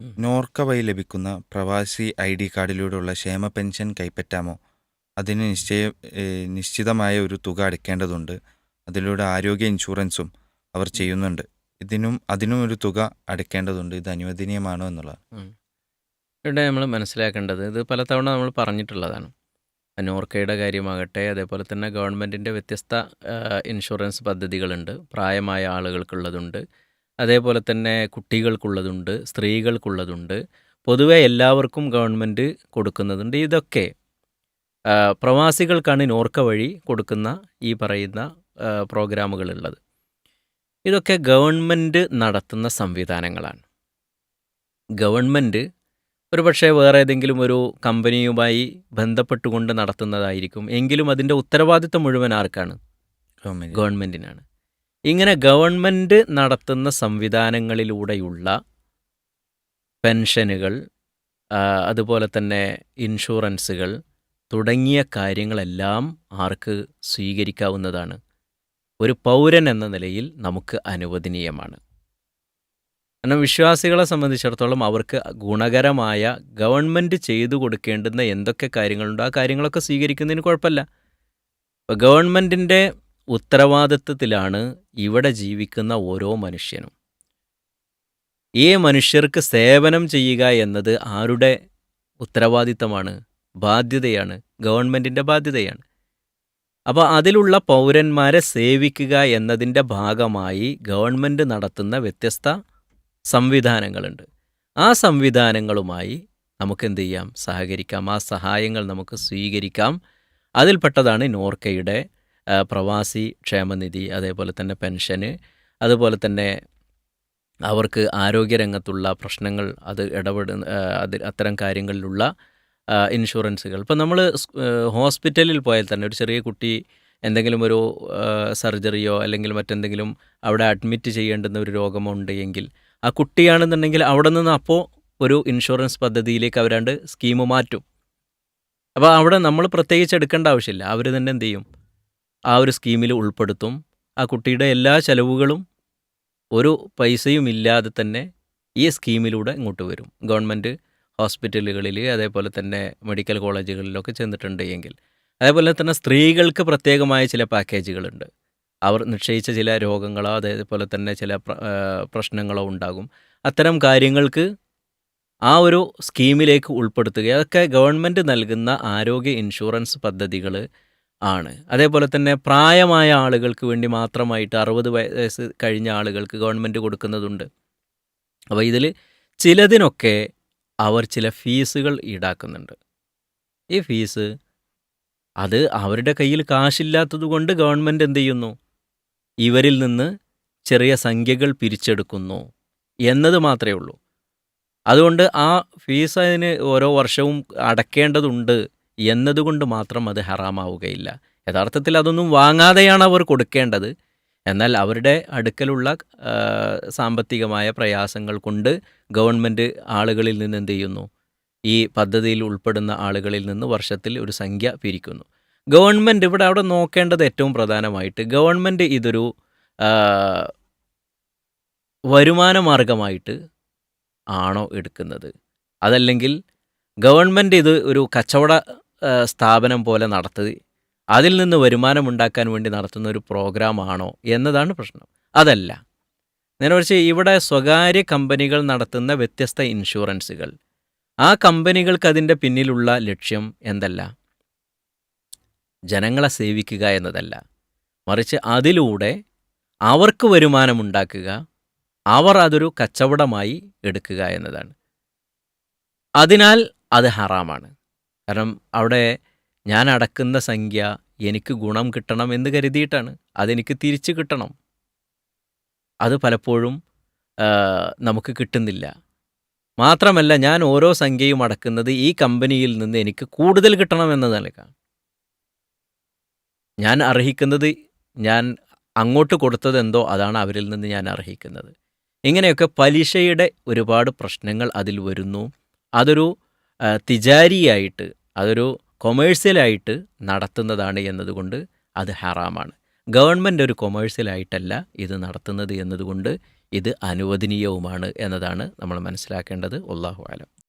നോർക്ക വഴി ലഭിക്കുന്ന പ്രവാസി ഐ ഡി കാർഡിലൂടെയുള്ള ക്ഷേമ പെൻഷൻ കൈപ്പറ്റാമോ? അതിന് നിശ്ചയ നിശ്ചിതമായ ഒരു തുക അടയ്ക്കേണ്ടതുണ്ട്. അതിലൂടെ ആരോഗ്യ ഇൻഷുറൻസും അവർ ചെയ്യുന്നുണ്ട്. ഇതിനും അതിനും ഒരു തുക അടയ്ക്കേണ്ടതുണ്ട്. ഇത് അനുവദനീയമാണോ എന്നുള്ളതാണ്. ഇവിടെ നമ്മൾ മനസ്സിലാക്കേണ്ടത് ഇത് പലതവണ നമ്മൾ പറഞ്ഞിട്ടുള്ളതാണ്. നോർക്കയുടെ കാര്യമാകട്ടെ അതേപോലെ തന്നെ ഗവൺമെന്റിന്റെ വ്യത്യസ്ത ഇൻഷുറൻസ് പദ്ധതികളുണ്ട്. പ്രായമായ ആളുകൾക്കുള്ളതുണ്ട്. അതേപോലെ തന്നെ കുട്ടികൾക്കുള്ളതുണ്ട് സ്ത്രീകൾക്കുള്ളതുണ്ട്. പൊതുവെ എല്ലാവർക്കും ഗവൺമെന്റ് കൊടുക്കുന്നതുണ്ട്. ഇതൊക്കെ പ്രവാസികൾക്കാണ് നോർക്ക വഴി കൊടുക്കുന്ന ഈ പറയുന്ന പ്രോഗ്രാമുകൾ പ്രോഗ്രാമുകളുള്ളത്. ഇതൊക്കെ ഗവൺമെന്റ് നടത്തുന്ന സംവിധാനങ്ങളാണ്. ഗവൺമെന്റ് ഒരു പക്ഷേ വേറെ ഏതെങ്കിലും ഒരു കമ്പനിയുമായി ബന്ധപ്പെട്ടുകൊണ്ട് നടത്തുന്നതായിരിക്കും. എങ്കിലും അതിന്റെ ഉത്തരവാദിത്തം മുഴുവൻ ആർക്കാണ്? ഗവൺമെന്റിനാണ് ഇങ്ങനെ ഗവൺമെന്റ് നടത്തുന്ന സംവിധാനങ്ങളിലൂടെയുള്ള പെൻഷനുകൾ അതുപോലെ തന്നെ ഇൻഷുറൻസുകൾ തുടങ്ങിയ കാര്യങ്ങളെല്ലാം ആർക്ക് സ്വീകരിക്കാവുന്നതാണ്. ഒരു പൗരൻ എന്ന നിലയിൽ നമുക്ക് അനുവദനീയമാണ്. കാരണം വിശ്വാസികളെ സംബന്ധിച്ചിടത്തോളം അവർക്ക് ഗുണകരമായ ഗവൺമെന്റ് ചെയ്തു കൊടുക്കേണ്ടുന്ന എന്തൊക്കെ കാര്യങ്ങളുണ്ടോ ആ കാര്യങ്ങളൊക്കെ സ്വീകരിക്കുന്നതിന് കുഴപ്പമില്ല. ഇപ്പോൾ ഗവൺമെന്റിന്റെ ഉത്തരവാദിത്വത്തിലാണ് ഇവിടെ ജീവിക്കുന്ന ഓരോ മനുഷ്യനും. ഈ മനുഷ്യർക്ക് സേവനം ചെയ്യുക എന്നത് ആരുടെ ഉത്തരവാദിത്തമാണ് ബാധ്യതയാണ് ഗവൺമെന്റിന്റെ ബാധ്യതയാണ്. അപ്പോൾ അതിലുള്ള പൗരന്മാരെ സേവിക്കുക എന്നതിന്റെ ഭാഗമായി ഗവൺമെന്റ് നടത്തുന്ന വ്യത്യസ്ത സംവിധാനങ്ങളുണ്ട്. ആ സംവിധാനങ്ങളുമായി നമുക്ക് എന്ത് ചെയ്യാം? സഹകരിക്കാം. ആ സഹായങ്ങൾ നമുക്ക് സ്വീകരിക്കാം. അതിൽപ്പെട്ടതാണ് നോർക്കയുടെ പ്രവാസി ക്ഷേമനിധി അതേപോലെ തന്നെ പെൻഷന് അതുപോലെ തന്നെ അവർക്ക് ആരോഗ്യരംഗത്തുള്ള പ്രശ്നങ്ങൾ അത് ഇടപെടുന്ന അത് അത്തരം കാര്യങ്ങളിലുള്ള ഇൻഷുറൻസുകൾ. ഇപ്പം നമ്മൾ ഹോസ്പിറ്റലിൽ പോയാൽ തന്നെ ഒരു ചെറിയ കുട്ടി എന്തെങ്കിലും ഒരു സർജറിയോ അല്ലെങ്കിൽ മറ്റെന്തെങ്കിലും അവിടെ അഡ്മിറ്റ് ചെയ്യേണ്ടുന്ന ഒരു രോഗമോ എങ്കിൽ ആ കുട്ടിയാണെന്നുണ്ടെങ്കിൽ അവിടെ നിന്ന് അപ്പോൾ ഒരു ഇൻഷുറൻസ് പദ്ധതിയിലേക്ക് അവരാണ്ട് സ്കീം മാറ്റും. അപ്പോൾ അവിടെ നമ്മൾ പ്രത്യേകിച്ച് എടുക്കേണ്ട ആവശ്യമില്ല. അവർ തന്നെ എന്ത് ചെയ്യും? ആ ഒരു സ്കീമിൽ ഉൾപ്പെടുത്തും. ആ കുട്ടിയുടെ എല്ലാ ചെലവുകളും ഒരു പൈസയും ഇല്ലാതെ തന്നെ ഈ സ്കീമിലൂടെ ഇങ്ങോട്ട് വരും. ഗവൺമെന്റ് ഹോസ്പിറ്റലുകളിൽ അതേപോലെ തന്നെ മെഡിക്കൽ കോളേജുകളിലൊക്കെ ചെന്നിട്ടുണ്ട് എങ്കിൽ. അതേപോലെ തന്നെ സ്ത്രീകൾക്ക് പ്രത്യേകമായ ചില പാക്കേജുകളുണ്ട്. അവർ നിശ്ചയിച്ച ചില രോഗങ്ങളോ അതേപോലെ തന്നെ ചില പ്രശ്നങ്ങളോ ഉണ്ടാകും. അത്തരം കാര്യങ്ങൾക്ക് ആ ഒരു സ്കീമിലേക്ക് ഉൾപ്പെടുത്തുക. അതൊക്കെ ഗവൺമെന്റ് നൽകുന്ന ആരോഗ്യ ഇൻഷുറൻസ് പദ്ധതികൾ ആണ്. അതേപോലെ തന്നെ പ്രായമായ ആളുകൾക്ക് വേണ്ടി മാത്രമായിട്ട് അറുപത് വയസ്സ് കഴിഞ്ഞ ആളുകൾക്ക് ഗവൺമെന്റ് കൊടുക്കുന്നതുണ്ട്. അപ്പോൾ ഇതിൽ ചിലതിനൊക്കെ അവർ ചില ഫീസുകൾ ഈടാക്കുന്നുണ്ട്. ഈ ഫീസ് അത് അവരുടെ കയ്യിൽ കാശില്ലാത്തത് കൊണ്ട് ഗവൺമെന്റ് എന്ത് ചെയ്യുന്നു? ഇവരിൽ നിന്ന് ചെറിയ സംഖ്യകൾ പിരിച്ചെടുക്കുന്നു എന്നത് മാത്രമേ ഉള്ളൂ. അതുകൊണ്ട് ആ ഫീസ് അതിന് ഓരോ വർഷവും അടക്കേണ്ടതുണ്ട് എന്നതുകൊണ്ട് മാത്രം അത് ഹറാമാവുകയില്ല. യഥാർത്ഥത്തിൽ അതൊന്നും വാങ്ങാതെയാണ് അവർ കൊടുക്കേണ്ടത്. എന്നാൽ അവരുടെ അടുക്കലുള്ള സാമ്പത്തികമായ പ്രയാസങ്ങൾ കൊണ്ട് ഗവൺമെന്റ് ആളുകളിൽ നിന്ന് എന്ത് ചെയ്യുന്നു? ഈ പദ്ധതിയിൽ ഉൾപ്പെടുന്ന ആളുകളിൽ നിന്ന് വർഷത്തിൽ ഒരു സംഖ്യ പിരിക്കുന്നു. ഗവൺമെന്റ് ഇവിടെ അവിടെ നോക്കേണ്ടത് ഏറ്റവും പ്രധാനമായിട്ട് ഗവൺമെന്റ് ഇതൊരു വരുമാന മാർഗമായിട്ട് ആണോ എടുക്കുന്നത്? അതല്ലെങ്കിൽ ഗവൺമെന്റ് ഇത് ഒരു കച്ചവട സ്ഥാപനം പോലെ നടത്തി അതിൽ നിന്ന് വരുമാനം ഉണ്ടാക്കാൻ വേണ്ടി നടത്തുന്ന ഒരു പ്രോഗ്രാമാണോ എന്നതാണ് പ്രശ്നം. അതല്ല. നേരെ മറിച്ച് ഇവിടെ സ്വകാര്യ കമ്പനികൾ നടത്തുന്ന വ്യത്യസ്ത ഇൻഷുറൻസുകൾ. ആ കമ്പനികൾക്ക് അതിന്റെ പിന്നിലുള്ള ലക്ഷ്യം എന്തല്ല? ജനങ്ങളെ സേവിക്കുക എന്നതല്ല. മറിച്ച് അതിലൂടെ അവർക്ക് വരുമാനമുണ്ടാക്കുക അവർ അതൊരു കച്ചവടമായി എടുക്കുക എന്നതാണ്. അതിനാൽ അത് ഹറാമാണ്. കാരണം അവിടെ ഞാൻ അടക്കുന്ന സംഖ്യ എനിക്ക് ഗുണം കിട്ടണം എന്ന് കരുതിയിട്ടാണ്. അതെനിക്ക് തിരിച്ചു കിട്ടണം. അത് പലപ്പോഴും നമുക്ക് കിട്ടുന്നില്ല. മാത്രമല്ല ഞാൻ ഓരോ സംഖ്യയും അടക്കുന്നത് ഈ കമ്പനിയിൽ നിന്ന് എനിക്ക് കൂടുതൽ കിട്ടണം എന്ന നിലക്കാണ്. ഞാൻ അർഹിക്കുന്നത് ഞാൻ അങ്ങോട്ട് കൊടുത്തത് എന്തോ അതാണ് അവരിൽ നിന്ന് ഞാൻ അർഹിക്കുന്നത്. ഇങ്ങനെയൊക്കെ പലിശയുടെ ഒരുപാട് പ്രശ്നങ്ങൾ അതിൽ വരുന്നു. അതൊരു തിജാരിയായിട്ട് അതൊരു കൊമേഴ്സ്യലായിട്ട് നടത്തുന്നതാണ് എന്നതുകൊണ്ട് അത് ഹറാമാണ്. ഗവൺമെന്റ് ഒരു കൊമേഴ്സ്യലായിട്ടല്ല ഇത് നടത്തുന്നത് എന്നതുകൊണ്ട് ഇത് അനുവദനീയവുമാണ് എന്നതാണ് നമ്മൾ മനസ്സിലാക്കേണ്ടത്. അള്ളാഹു ആലം